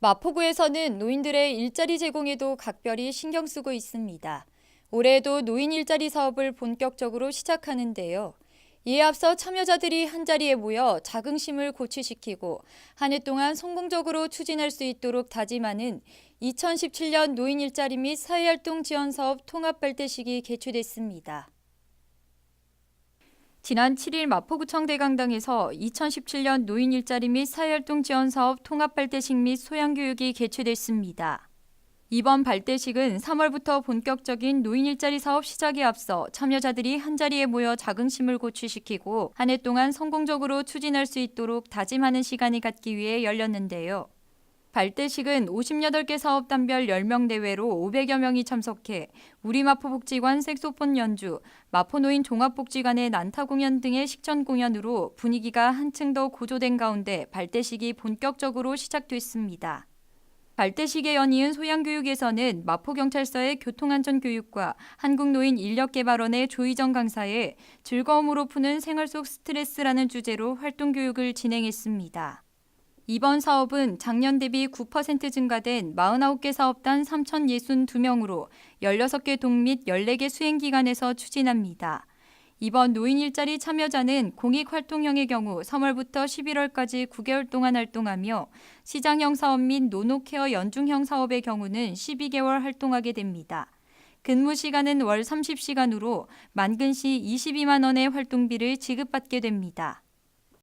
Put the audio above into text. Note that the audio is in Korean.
마포구에서는 노인들의 일자리 제공에도 각별히 신경 쓰고 있습니다. 올해에도 노인 일자리 사업을 본격적으로 시작하는데요. 이에 앞서 참여자들이 한자리에 모여 자긍심을 고취시키고 한 해 동안 성공적으로 추진할 수 있도록 다짐하는 2017년 노인 일자리 및 사회활동 지원 사업 통합 발대 식이 개최됐습니다. 지난 7일 마포구청 대강당에서 2017년 노인 일자리 및 사회활동 지원 사업 통합 발대식 및 소양 교육이 개최됐습니다. 이번 발대식은 3월부터 본격적인 노인 일자리 사업 시작에 앞서 참여자들이 한자리에 모여 자긍심을 고취시키고 한 해 동안 성공적으로 추진할 수 있도록 다짐하는 시간을 갖기 위해 열렸는데요. 발대식은 58개 사업 단별 10명 대회로 500여 명이 참석해 우리 마포복지관 색소폰 연주, 마포노인 종합복지관의 난타 공연 등의 식전 공연으로 분위기가 한층 더 고조된 가운데 발대식이 본격적으로 시작됐습니다. 발대식에 연이은 소양교육에서는 마포경찰서의 교통안전교육과 한국노인 인력개발원의 조희정 강사의 즐거움으로 푸는 생활 속 스트레스라는 주제로 활동교육을 진행했습니다. 이번 사업은 작년 대비 9% 증가된 49개 사업단 3,062명으로 16개 동 및 14개 수행기관에서 추진합니다. 이번 노인 일자리 참여자는 공익활동형의 경우 3월부터 11월까지 9개월 동안 활동하며 시장형 사업 및 노노케어 연중형 사업의 경우는 12개월 활동하게 됩니다. 근무 시간은 월 30시간으로 만근 시 22만 원의 활동비를 지급받게 됩니다.